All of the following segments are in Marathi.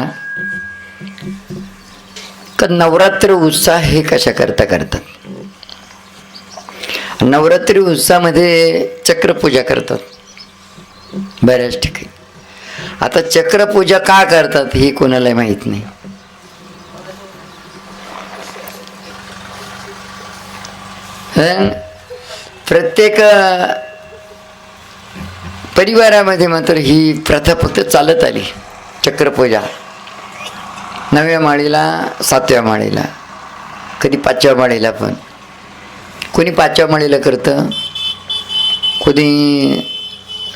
तुम्हाला का नवरात्र उत्साह हे कशा करता करतात? नवरात्री उत्साहामध्ये चक्रपूजा करतात. बऱ्याच ठिकाणी. आता चक्रपूजा का करतात हे कोणाला माहीत नाही. प्रत्येक परिवारामध्ये मात्र ही प्रथा फक्त चालत आली. चक्रपूजा. नवव्या माळीला सातव्या माळीला कधी पाचव्या माळीला पण. कोणी पाचव्या माळीला करतं? कोणी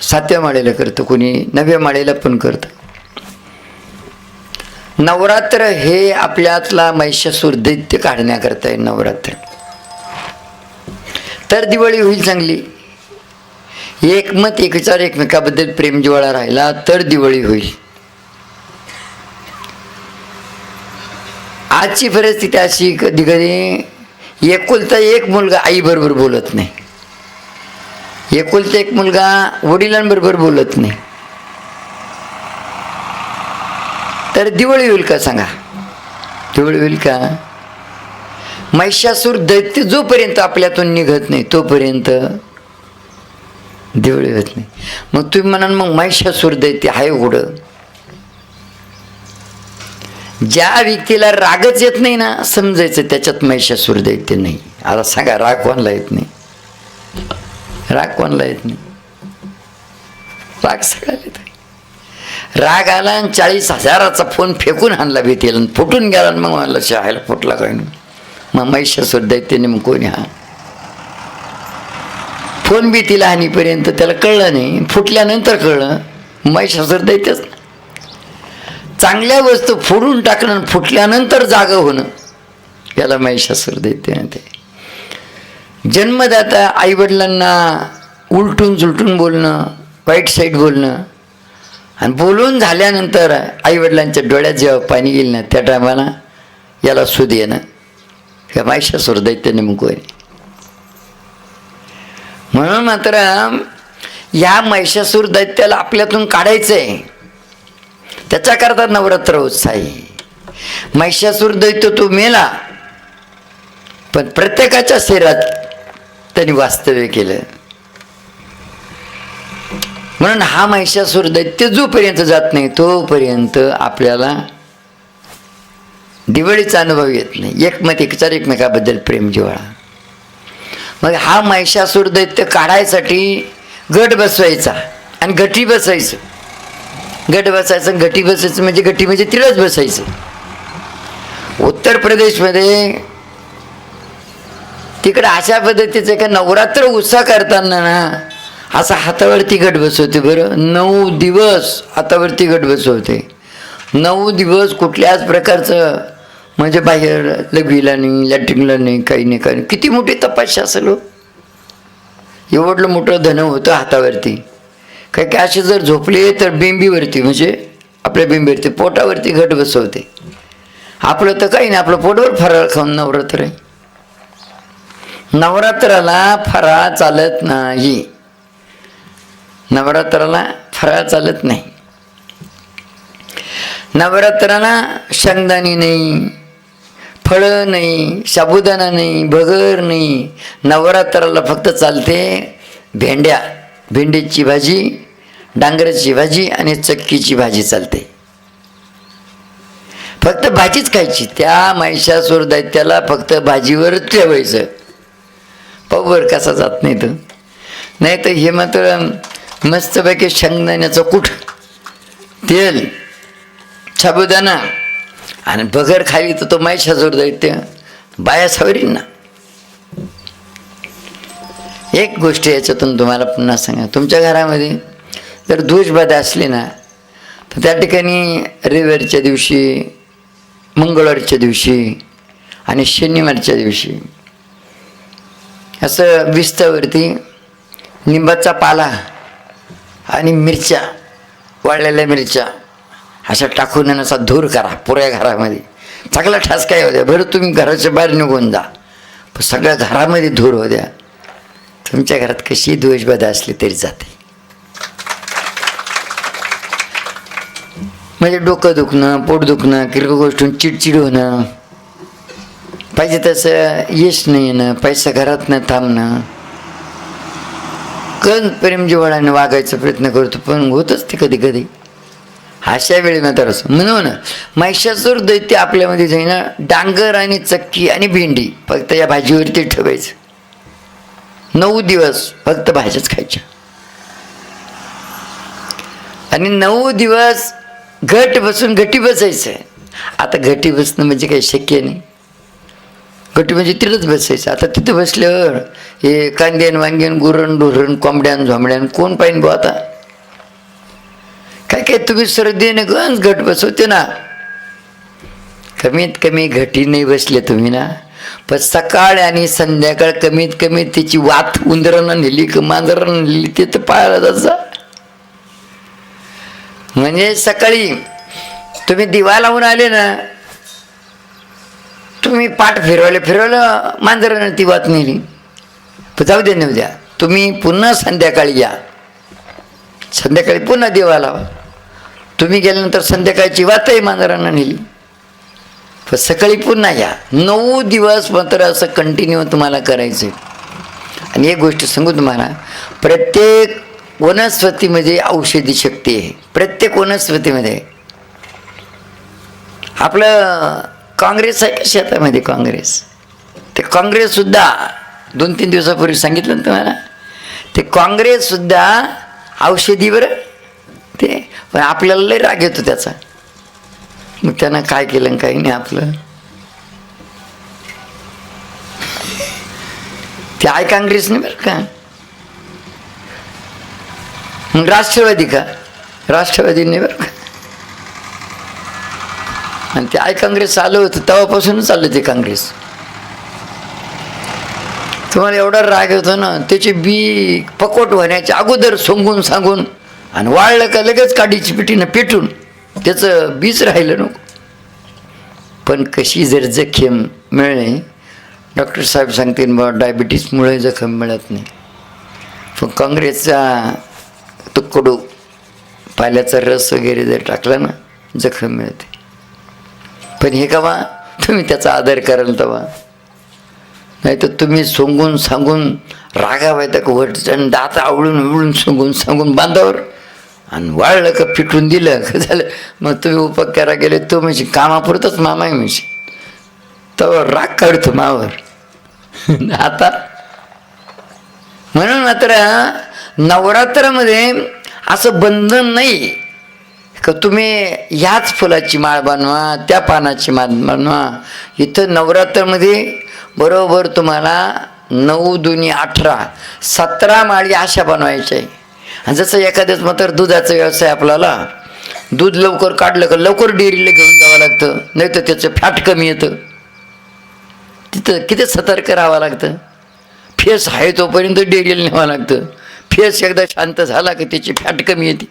सातव्या माळीला करतं? कोणी नवव्या माळीला पण करतं. नवरात्र हे आपल्यातला महिषासूर दैत्य काढण्याकरता आहे नवरात्र. तर दिवाळी होईल चांगली. एकमत एक विचार एकमेकाबद्दल प्रेम राहिला तर दिवाळी होईल. आजची परिस्थिती अशी कधी कधी एकुलता एक मुलगा आईबरोबर बोलत नाही. एकुलता एक मुलगा वडिलांबरोबर बोलत नाही. तर दिवाळी होईल का सांगा? दिवाळी होईल का? महिषासूर दैत्य जोपर्यंत आपल्यातून निघत नाही तोपर्यंत दिवाळी होत नाही. मग तुम्ही म्हणाल मग महिषासूर दैत्य आहे उघडं ज्या व्यक्तीला रागच येत नाही ना समजायचं त्याच्यात महिषासूर दैत्य नाही. आता सांगा राग कोणला येत नाही? राग कोणला येत नाही? राग सगळ्याला येत राग आला आणि चाळीस हजाराचा फोन फेकून आणला भीतीला आणि फुटून गेला आणि मग म्हणलं शहायला फुटला काय नाही? मग महिषासूर दैत्याने मग कोणी हा? फोन बी तिला हानीपर्यंत त्याला कळलं नाही. फुटल्यानंतर कळलं महिषासूर दैत्यच ना. चांगल्या वस्तू फोडून टाकणं फुटल्यानंतर जागं होणं याला महिषासूर दैत्य ते. जन्मदाता आईवडिलांना उलटून जुलटून बोलणं वाईट साईड बोलणं आणि बोलून झाल्यानंतर आईवडिलांच्या डोळ्यात जेव्हा पाणी येईल ना त्या टायमाला याला सुद येणं या महिषासूर दैत्य नेमकं आहे म्हणून मात्र या महिषासूर दैत्याला आपल्यातून काढायचं आहे त्याच्याकरता नवरात्र उत्साही. महिषासूर दैत्य तो मेला. पण प्रत्येकाच्या शरीरात त्यांनी वास्तव्य केलं. म्हणून हा महिषासूर दैत्य जोपर्यंत जात नाही तोपर्यंत आपल्याला दिवाळीचा अनुभव येत नाही. एकमत एकचार एकमेकाबद्दल प्रेम जिवाळा मग हा महिषासूर दैत्य काढायसाठी गट बसवायचा आणि गटी बसायचं. गट बसायचं गटी बसायचं म्हणजे गटी म्हणजे तिळच बसायचं. उत्तर प्रदेशमध्ये तिकडे अशा पद्धतीचं का नवरात्र उत्साह करताना ना असा हातावरती गट बसवते बरं. नऊ दिवस हातावरती गट बसवते. नऊ दिवस कुठल्याच प्रकारचं म्हणजे बाहेर लघवीला नाही लॅट्रिनला नाही काही नाही काही नाही. किती मोठी तपासशी असेल हो. एवढलं मोठं धन होतं हातावरती. काय काय असे जर झोपले तर बिंबीवरती म्हणजे आपल्या बिंबीवरती पोटावरती घट बसवते. आपलं तर काही नाही आपलं पोटवर फराळ खाऊन नवरात्र आहे. नवरात्राला फराळ चालत नाही. नवरात्राला फराळ चालत नाही. नवरात्राला शेंगदाणी नाही फळं नाही साबुदाणा नाही भगर नाही. नवरात्राला फक्त चालते भेंड्या. भेंडीची भाजी डांगराची भाजी आणि चक्कीची भाजी चालते. फक्त भाजीच खायची. त्या महिषासूर दैत्याला फक्त भाजीवर ठेवायचं. पावर कसा जात नाही तर नाही तर हे मात्र मस्तपैकी शेंगदाण्याचं कूट तेल साबुदाणा आणि बगर खाली तर तो महिषासूर दैत्य बाया सावरीन ना. एक गोष्ट याच्यातून तुम्हाला पुन्हा सांगा. तुमच्या घरामध्ये जर दूषबाधा असली ना तर त्या ठिकाणी रविवारच्या दिवशी मंगळवारच्या दिवशी आणि शनिवारच्या दिवशी असं विस्तावरती लिंबाचा पाला आणि मिरच्या वाळलेल्या मिरच्या अशा टाकून येण्याचा असा धूर करा पुऱ्या घरामध्ये. चांगला ठसका येऊ द्या. बरं तुम्ही घराच्या बाहेर निघून जा. सगळ्या घरामध्ये धूर होऊ द्या. तुमच्या घरात कशी द्वेषबाधा असली तरी जाते. म्हणजे डोकं दुखणं पोट दुखणं किरकोळ गोष्टून चिडचिड होणं. पाहिजे तसं यश नाही येणं पैसा घरात न थांबणं. कण प्रेम वागायचा प्रयत्न करतो पण होतच ते कधी कधी अशा वेळी मात्र असं. म्हणून महिषासूर दैत्य आपल्यामध्ये जाईना डांगर आणि चक्की आणि भेंडी फक्त या भाजीवरती ठेवायचं. नऊ दिवस फक्त भाज्याच खायच्या. आणि नऊ दिवस घट बसून घटी बसायचं आता घटी बसणं म्हणजे काही शक्य नाही. घटी म्हणजे तिथंच बसायचं. आता तिथं बसल्यावर हे कांद्यान वांग्यान गुरण डुरण कोंबड्यान झोंबड्यान कोण पाहिजे बुवा आता? काय काय तुम्ही सर्दीने गंज घट बसवते ना. कमीत कमी घटी नाही बसले तुम्ही ना. पण सकाळ आणि संध्याकाळ कमीत कमी त्याची वात उंदरानं नेली का मांजरानं नेली ते तर पाळायला जायचं म्हणजे सकाळी तुम्ही दिवा लावून आले ना तुम्ही पाठ फिरवले फिरवलं मांजरानं ती वात नेली. पण जाऊ दे नाही द्या. तुम्ही पुन्हा संध्याकाळी या. संध्याकाळी पुन्हा दिवा लावा. तुम्ही गेल्यानंतर संध्याकाळची वातही मांजरांना नेली. पण सकाळी पुन्हा या. नऊ दिवस मात्र असं कंटिन्यू तुम्हाला करायचं आहे आणि एक गोष्ट सांगू तुम्हाला प्रत्येक वनस्पतीमध्ये औषधी शक्ती आहे. प्रत्येक वनस्पतीमध्ये. आपलं काँग्रेस आहे का शेतामध्ये काँग्रेस? ते काँग्रेससुद्धा दोन तीन दिवसापूर्वी सांगितलं ना तुम्हाला ते काँग्रेससुद्धा औषधी बरं. ते पण आपल्याला लय राग येतो त्याचा. मग त्यानं काय केलं काही नाही आपलं? ते आहे काँग्रेस नाही बरं का. मग राष्ट्रवादी का? राष्ट्रवादी नाही बरं का. आणि ते आय काँग्रेस आलं होतं तेव्हापासूनच चाललं ते काँग्रेस. तुम्हाला एवढा राग येतो ना त्याचे बी पकोट होण्याच्या अगोदर सोंगून सांगून आणि वाळलं का लगेच काडीची पिटीनं पेटून त्याचं बीज राहिलं नको. पण कशी जर जखम मिळणे डॉक्टर साहेब सांगतील बा डायबिटीसमुळे जखम मिळत नाही. पण काँग्रेसचा तुकडू पाल्याचा रस वगैरे जर टाकला ना जखम मिळते. पण हे कवा? तुम्ही त्याचा आदर कराल तेव्हा. नाही तर तुम्ही सोंगून सांगून रागावाय वट आणि दात आवळून आवळून सोंगून सांगून बांधावर आणि वाळलं का फिटून दिलं का झालं? मग तुम्ही उपकारा गेले तो म्हणजे कामापुरतच मामा आहे म्हणजे. तर राग काढतो मावर. आता म्हणून मात्र नवरात्रामध्ये असं बंधन नाही. का तुम्ही ह्याच फुलाची माळ बनवा त्या पानाची माळ बनवा इथं नवरात्रामध्ये बरोबर तुम्हाला नऊ दुनी अठरा सतरा माळी अशा बनवायच्या आहे. जसं एखाद्याच मात्र दुधाचा व्यवसाय आपल्याला दूध लवकर काढलं का लवकर डेअरीला घेऊन जावं लागतं नाही तर त्याचं फॅट कमी येतं. तिथं किती सतर्क राहावं लागतं? फेस आहे तोपर्यंत डेअरीला न्यावं लागतं. फेस एकदा शांत झाला की त्याची फॅट कमी येते.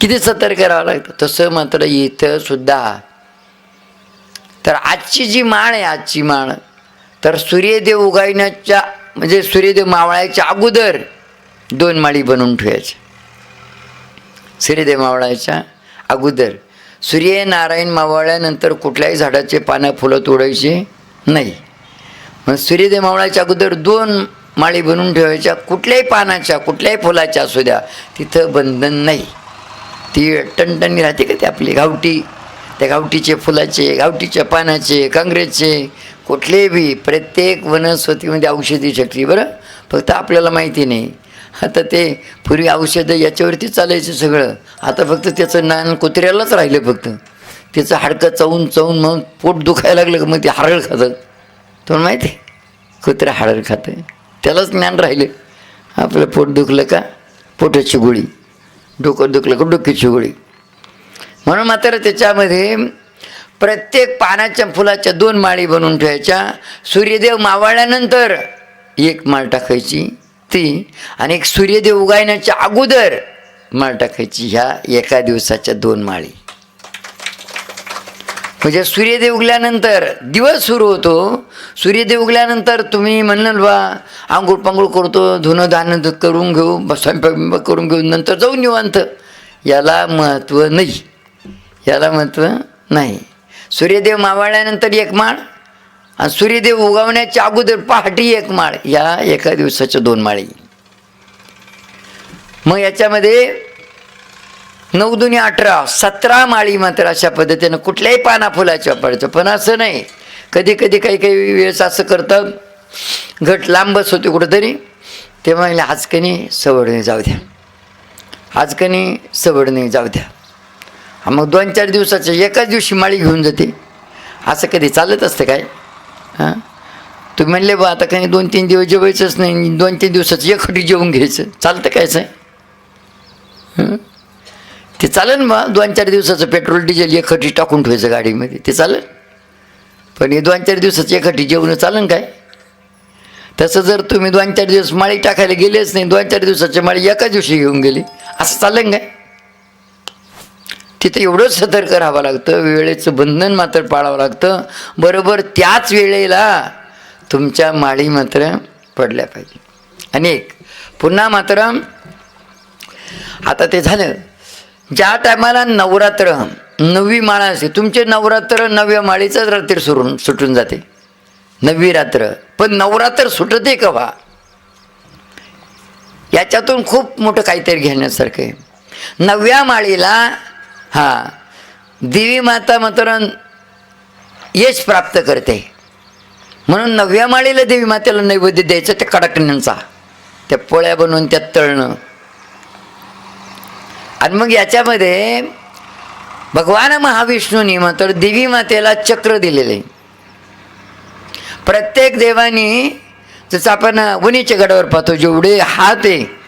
किती सतर्क राहावं लागतं? तसं मात्र इथं सुद्धा. तर आजची जी माळ आहे आजची माळ तर सूर्यदेव उगायण्याच्या म्हणजे सूर्यदेव मावळायच्या अगोदर दोन माळी बनवून ठेवायच्या सूर्यदेव मावळायच्या अगोदर. सूर्य नारायण मावळल्यानंतर कुठल्याही झाडाचे पानं फुलं तोडायचे नाही. मग सूर्यदेव मावळायच्या अगोदर दोन माळी बनवून ठेवायच्या. कुठल्याही पानाच्या कुठल्याही फुलाच्या असू द्या तिथं बंधन नाही. ती टणटणी राहते का ते आपली गावठी? त्या गावठीचे फुलाचे गावठीच्या पानाचे काँग्रेसचे कुठले बी प्रत्येक वनस्पतीमध्ये औषधी शक्ती बरं? फक्त आपल्याला माहिती नाही. आता ते पूर्वी औषधं याच्यावरती चालायचं सगळं. आता फक्त त्याचं ज्ञान कुत्र्यालाच राहिलं फक्त. त्याचं हाडकं चावून चावून मग पोट दुखायला लागलं का मग ते हारळ खातं. तुम्हाला माहिती आहे? कुत्रा हारळ खातं. त्यालाच ज्ञान राहिलं. आपलं पोट दुखलं का? पोटाची गोळी. डोकं दुखलं का? डोक्याची गोळी. म्हणून मात्र त्याच्यामध्ये प्रत्येक पानाच्या फुलाच्या दोन माळी बनवून ठेवायच्या. सूर्यदेव मावळल्यानंतर एक माळ टाकायची ती आणि एक सूर्यदेव उगायण्याच्या अगोदर माळ टाकायची ह्या एका दिवसाच्या दोन माळी. म्हणजे सूर्यदेव उगल्यानंतर दिवस सुरू होतो. सूर्यदेव उगल्यानंतर तुम्ही म्हणाल बा आंघोळ पांघोळ करतो धुणं धान करून घेऊ स्वयंपाक करून घेऊ नंतर जाऊ निवांत. याला महत्त्व नाही. याला महत्त्व नाही. सूर्यदेव मावळल्यानंतर एक माळ आणि सूर्यदेव उगवण्याच्या अगोदर पहाटे एक माळ. या एका दिवसाच्या दोन माळी. मग याच्यामध्ये नऊ दुनी अठरा सतरा माळी मात्र अशा पद्धतीनं कुठल्याही पाना फुलाच्या वापरायचं. पण असं नाही. कधी कधी काही काही वेळेस असं करतात घट लांबच होते कुठंतरी. ते म्हणले आज सवडणे जाऊ द्या. हाचकणी सवडणे जाऊ द्या. मग दोन चार दिवसाच्या एकाच दिवशी माळी घेऊन जाते. असं कधी चालत असतं काय? हां? तुम्ही म्हणले बा आता काही दोन तीन दिवस जेवायचंच नाही दोन तीन दिवसाचं एकखटी जेवून घ्यायचं. चालतं कायचं आहे ते चालेल मग दोन चार दिवसाचं पेट्रोल डिझेल एकखटी टाकून ठेवायचं गाडीमध्ये. ते चालेल पण हे दोन चार दिवसाचं एकखटी जेवणं चालेल काय? तसं जर तुम्ही दोन चार दिवस माळी टाकायला गेलेच नाही दोन चार दिवसाची माळी एकाच दिवशी घेऊन गेली असं चालेल काय? तिथं एवढंच सतर्क राहावं लागतं वेळेचं बंधन मात्र पाळावं लागतं. बरोबर त्याच वेळेला तुमच्या माळी मात्र पडल्या पाहिजे. आणि एक पुन्हा मात्र आता ते झालं. ज्या टायमाला नवरात्र नववी माळा असते तुमचे नवरात्र नव्या माळीचंच रात्री सुरून सुटून जाते. नववी रात्र पण नवरात्र सुटते का याच्यातून खूप मोठं काहीतरी घेण्यासारखं आहे. नवव्या माळीला हां. देवी माता मात्र यश प्राप्त करते. म्हणून नवव्या माळीला देवी मातेला नैवेद्य द्यायचं त्या कडकण्यांचा. त्या पोळ्या बनवून त्यात तळणं. आणि मग याच्यामध्ये भगवान महाविष्णूंनी मात्र देवी मातेला चक्र दिलेले. प्रत्येक देवानी जसं आपण वणीच्या गडावर पाहतो जेवढे हात आहे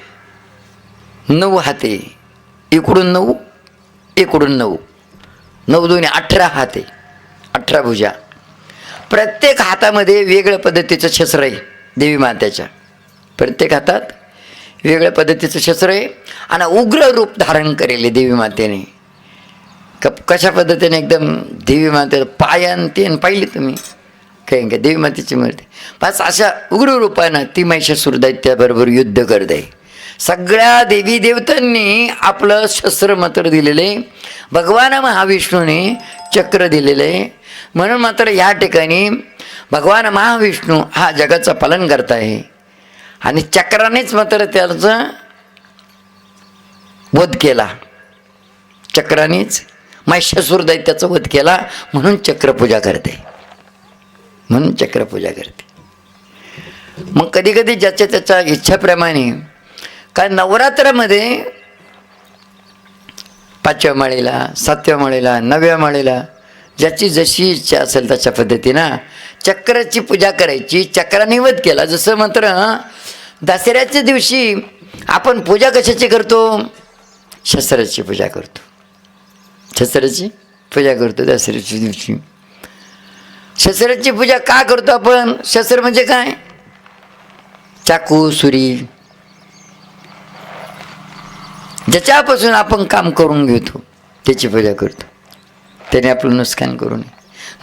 नऊ हाते. इकडून नऊ एकडून नऊ. नऊ दोन्ही अठरा हाते. अठरा भुजा. प्रत्येक हातामध्ये वेगळ्या पद्धतीचं शस्त्र आहे देवी मातेच्या. प्रत्येक हातात वेगळ्या पद्धतीचं शस्त्र आहे आणि उग्र रूप धारण करेल देवी मातेने. क कशा पद्धतीने एकदम देवी माते पायन तेन पाहिली तुम्ही? काही काय देवी मातेची मूर्ती. पाच अशा उग्र रूपानं ती महिषासुर दैत्याबरोबर युद्ध करत आहे. सगळ्या देवी देवतांनी आपलं शस्त्र मात्र दिलेले भगवान महाविष्णूने चक्र दिलेले. म्हणून मात्र या ठिकाणी भगवान महाविष्णू हा जगाचा पालन करत आहे आणि चक्रानेच मात्र त्याचा वध केला. चक्रानेच महिषासूर दैत्याचा वध केला म्हणून चक्रपूजा करते. म्हणून चक्रपूजा करते. मग कधी कधी ज्याच्या त्याच्या इच्छाप्रमाणे काय नवरात्रामध्ये पाचव्या माळेला सातव्या माळेला नवव्या माळेला ज्याची जशी इच्छा असेल तशा पद्धतीनं चक्राची पूजा करायची चक्राने वध केला. जसं मात्र दसऱ्याच्या दिवशी आपण पूजा कशाची करतो? शस्त्राची पूजा करतो. शस्त्राची पूजा करतो दसऱ्याच्या दिवशी. शस्त्राची पूजा का करतो आपण? शस्त्र म्हणजे काय? चाकू सुरी. ज्याच्यापासून आपण काम करून घेतो त्याची पूजा करतो. त्याने आपलं नुकसान करू नये.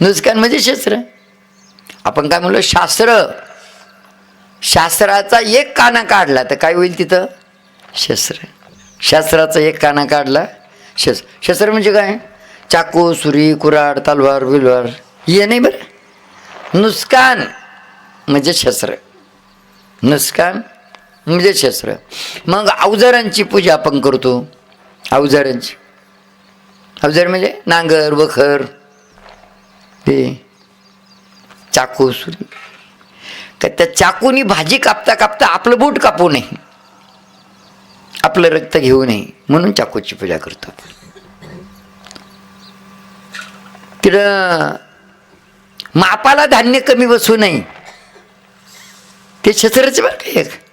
नुकसान म्हणजे शस्त्र. आपण काय म्हणलो शास्त्र. शास्त्राचा एक काना काढला तर काय होईल तिथं? शस्त्र. शास्त्राचा एक काना काढला शस्त्र शस्त्र म्हणजे काय? चाकू सुरी कुराड तलवार बिलवार हे नाही बरं. नुकसान म्हणजे शस्त्र. नुकसान म्हणजे शस्त्र. मग अवजारांची पूजा आपण करतो. अवजारांची. अवजार म्हणजे नांगर वखर ते चाकू सुरी. का त्या चाकूनी भाजी कापता कापता आपलं बोट कापू नये. आपलं रक्त घेऊ नये. म्हणून चाकूची पूजा करतो तिथं मापाला धान्य कमी बसू नये. ते शस्त्रच बरं का एक?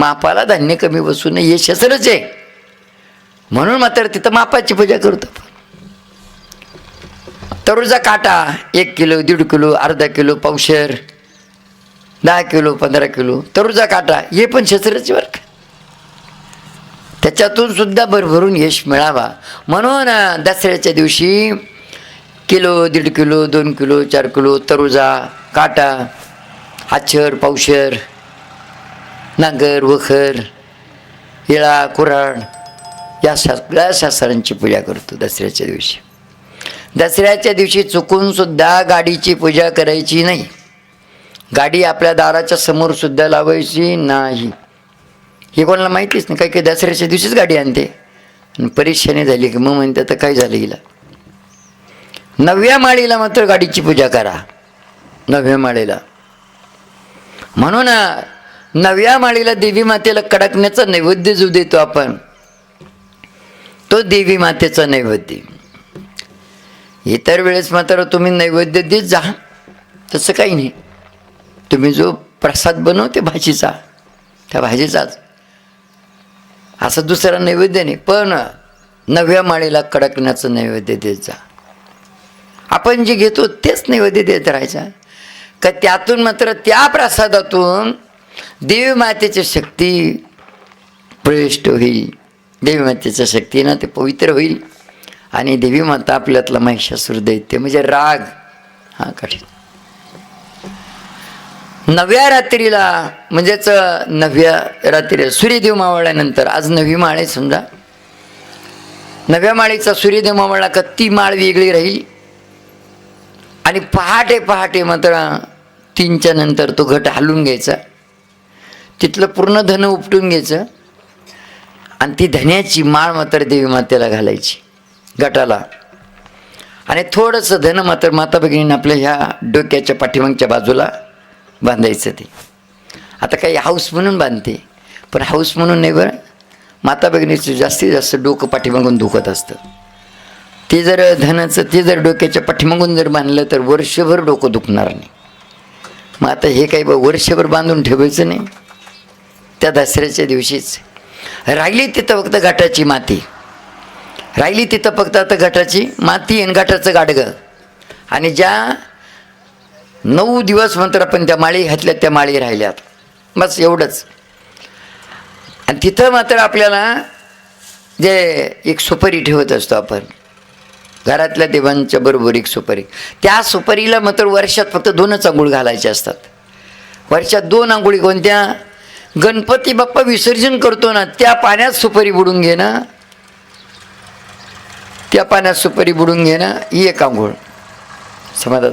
मापाला धान्य कमी बसू नये हे शस्त्रच आहे. म्हणून मात्र तिथं मापाची पूजा करतो तरुचा तरुजा काटा एक किलो दीड किलो अर्धा किलो पावशेर दहा किलो पंधरा किलो तरुजा काटा हे पण शस्त्रच बरं का. त्याच्यातून सुद्धा भरभरून यश मिळावा. म्हणून दसऱ्याच्या दिवशी किलो दीड किलो दोन किलो चार किलो तरुजा काटा आचर पावशर नांगर वखर इळा कुऱ्हाड या सगळ्या शास्त्रांची पूजा करतो दसऱ्याच्या दिवशी. दसऱ्याच्या दिवशी चुकूनसुद्धा गाडीची पूजा करायची नाही. गाडी आपल्या दाराच्या समोरसुद्धा लावायची नाही. हे कोणाला माहितीच नाही. काही काही दसऱ्याच्या दिवशीच गाडी आणते. आणि परीक्षाने झाली की मग म्हणते तर काय झालं हिला? नवव्या माळीला मात्र गाडीची पूजा करा. नवव्या माळीला. म्हणून नव्या माळीला देवी मातेला कडकण्याचा नैवेद्य जो देतो आपण. तो देवी मातेचा नैवेद्य. इतर वेळेस मात्र तुम्ही नैवेद्य देत जा. तसं काही नाही. तुम्ही जो प्रसाद बनवते भाजीचा त्या भाजीचाच. असं दुसरा नैवेद्य नाही पण नव्या माळीला कडकण्याचं नैवेद्य देत जा. आपण जे घेतो तेच नैवेद्य देत राहायचा. का त्यातून मात्र त्या प्रसादातून देवी मातेची शक्ती प्रविष्ट होईल. देवी मातेच्या शक्तीनं ते पवित्र होईल. आणि देवी माता आपल्यातला महिषासूर दैत्य म्हणजे राग. हा कठीण. नव्या रात्रीला म्हणजेच नव्या रात्री सूर्यदेव मावळल्यानंतर आज नवी माळ आहे समजा. नव्या माळीचा सूर्यदेव मावळला का ती माळ वेगळी राहील. आणि पहाटे पहाटे मात्र तीनच्या नंतर तो घट हलून घ्यायचा. तिथलं पूर्ण धन उपटून घ्यायचं आणि ती धन्याची माळ मात्र देवी मातेला घालायची गटाला. आणि थोडंसं धन मात्र माता भगिनीनं आपल्या ह्या डोक्याच्या पाठीमागच्या बाजूला बांधायचं ते. आता काही हाऊस म्हणून बांधते पण हाऊस म्हणून नाही बरं. माता भगिनीचं जास्तीत जास्त डोकं पाठीमागून दुखत असतं. ते जर धनाचं ते जर डोक्याच्या पाठीमागून जर बांधलं तर वर्षभर डोकं दुखणार नाही. मग आता हे काही वर्षभर बांधून ठेवायचं नाही. त्या दसऱ्याच्या दिवशीच. राहिली तिथं फक्त घाटाची माती. राहिली तिथं फक्त आता घाटाची माती आणि घाटाचं गाडगं. आणि ज्या नऊ दिवस नंतर आपण त्या माळी घातल्यात त्या माळी राहिल्यात. बस एवढंच. आणि तिथं मात्र आपल्याला जे एक सुपारी ठेवत असतो आपण. घरातल्या देवांच्या बरोबर एक सुपारी. त्या सुपारीला मात्र वर्षात फक्त दोनच आंघोळ घालायचे असतात. वर्षात दोन आंघोळी कोणत्या? गणपती बाप्पा विसर्जन करतो ना त्या पाण्यात सुपारी बुडून घेणं त्या पाण्यात सुपारी बुडून घेणं ही एक आंघोळ. समाजात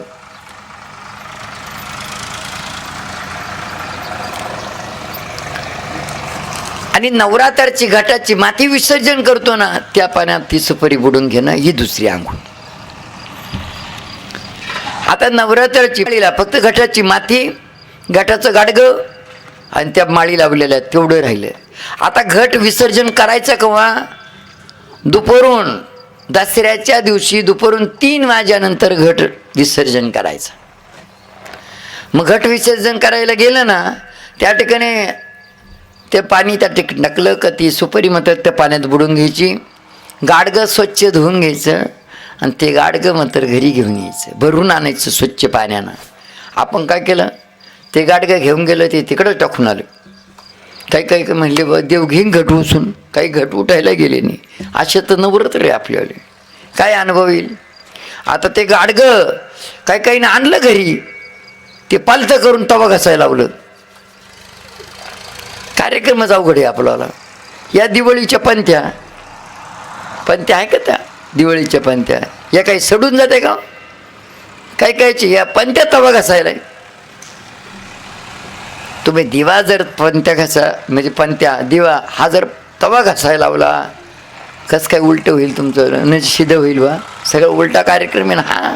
आणि नवरात्राची घाटाची माती विसर्जन करतो ना त्या पाण्यात ती सुपारी बुडून घेणं ही दुसरी आंघोळ. आता नवरात्राची फक्त घटाची माती घटाचं गाडगं आणि त्या माळी लावलेल्या आहेत, तेवढं राहिलं. आता घट विसर्जन करायचं केव्हा? दुपारून दसऱ्याच्या दिवशी दुपारून तीन वाजल्यानंतर घट विसर्जन करायचं. मग घट विसर्जन करायला गेलं ना त्या ठिकाणी ते पाणी त्या ठिक नकलं का ती सुपारी मात्र त्या पाण्यात बुडून घ्यायची. गाडगं स्वच्छ धुवून घ्यायचं आणि ते गाडगं मात्र घरी घेऊन यायचं. भरून आणायचं स्वच्छ पाण्यानं. आपण काय केलं? ते गाडगं घेऊन गेलं ते तिकडं टाकून आलं. काही काही काही म्हणले बा देव घेईन घट उचून काही घट उठायला गेले नाही. असे तर नवरत रे आपल्याला. काय अनुभव येईल? आता ते गाडगं काही काहीनं आणलं घरी. ते पालथं करून तवा घसायला लावलं. कार्यक्रमच अवघड आहे आपल्याला. या दिवाळीच्या पंथ्या पंथ्या आहे का त्या? दिवाळीच्या पंथ्या या काही सडून जाते का? काय कायची? या पंथ्या तवा घसायला आहे. तुम्ही दिवा जर पंत्या घासा म्हणजे पंत्या दिवा हा जर तवा घासायला लावला कसं काय उलटं होईल तुमचं? म्हणजे सिद्ध होईल बा? सगळं उलटा कार्यक्रम आहे ना? हा?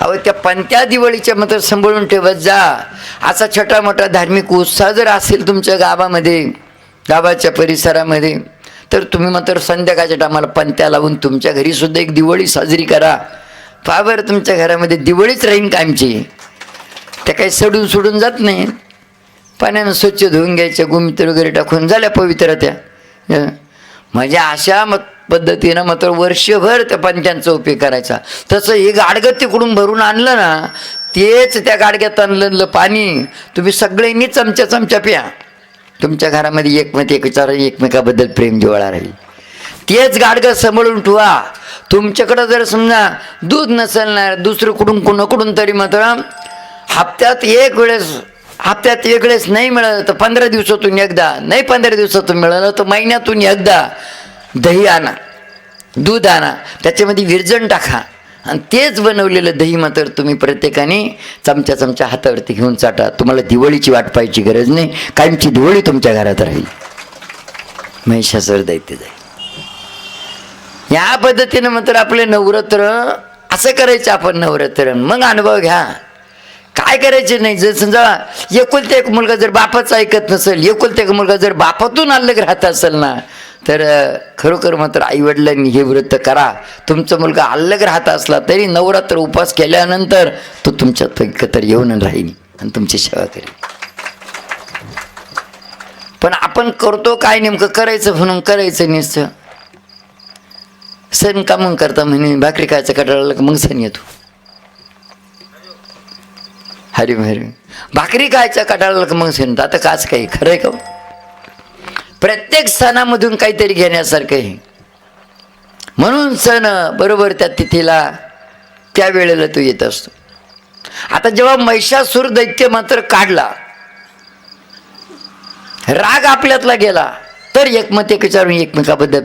अहो त्या पंत्या दिवाळीच्या मात्र सांभाळून ठेवत जा. असा छोटा मोठा धार्मिक उत्साह जर असेल तुमच्या गावामध्ये गावाच्या परिसरामध्ये तर तुम्ही मात्र संध्याकाळच्या टायमाला पंत्या लावून तुमच्या घरीसुद्धा एक दिवाळी साजरी करा. फार बरं तुमच्या घरामध्ये दिवाळीच राहीन कायमची त्या काही सडून सोडून जात नाही पाण्यानं स्वच्छ धुवून घ्यायच्या गोमित्र वगैरे टाकून झाल्या पवित्र त्या. म्हणजे अशा मत पद्धतीनं मात्र वर्षभर त्या पंचांचा उपयोग करायचा. तसं हे गाडगं तिकडून भरून आणलं ना तेच त्या गाडग्यात आणलं पाणी तुम्ही सगळ्यांनी चमच्या चमच्या प्या. तुमच्या घरामध्ये एकमेक विचार एकमेकाबद्दल प्रेम जिवाळा राहील. तेच गाडगं सांभाळून ठेवा. तुमच्याकडं जर समजा दूध नसेल ना दुसरं कुठून कुणाकडून तरी मात्र हप्त्यात एक वेळेस हप्त्यात वेगळेच नाही मिळालं तर पंधरा दिवसातून एकदा नाही पंधरा दिवसातून मिळालं तर महिन्यातून एकदा दही आणा दूध आणा त्याच्यामध्ये विरजण टाका. आणि तेच बनवलेलं दही मात्र तुम्ही प्रत्येकाने चमच्या चमच्या हातावरती घेऊन चाटा. तुम्हाला दिवाळीची वाट पाहायची गरज नाही. कायमची दिवाळी तुमच्या घरात राहील. महिषासर दैत्य जाईल या पद्धतीनं मात्र आपले नवरात्र असं करायचं आपण नवरात्र. मग अनुभव घ्या. काय करायचे नाही? जर समजा एकुलता एक मुलगा जर बापाचं ऐकत नसेल एकुलता एक मुलगा जर बापातून अलग राहत असेल ना तर खरोखर मात्र आईवडिलांनी हे व्रत करा. तुमचा मुलगा अलग राहत असला तरी नवरात्र उपास केल्यानंतर तो तुमच्यात एकत्र येऊन राहील आणि तुमची सेवा करेल. पण आपण करतो काय नेमकं? करायचं म्हणून करायचं नुसतं. सण का मग करता म्हणे? भाकरी खायचं कटाळाला मग सण येतो. हरी हरी भाकरी खायच्या कटाळाला का मग सण आता काच काही? खरं आहे का हो? प्रत्येक सणामधून काहीतरी घेण्यासारखं आहे. म्हणून सण बरोबर त्या तिथीला त्या वेळेला तो येत असतो. आता जेव्हा महिषासूर दैत्य मात्र काढला राग आपल्यातला गेला तर एकमत एक विचारून एकमेकाबद्दल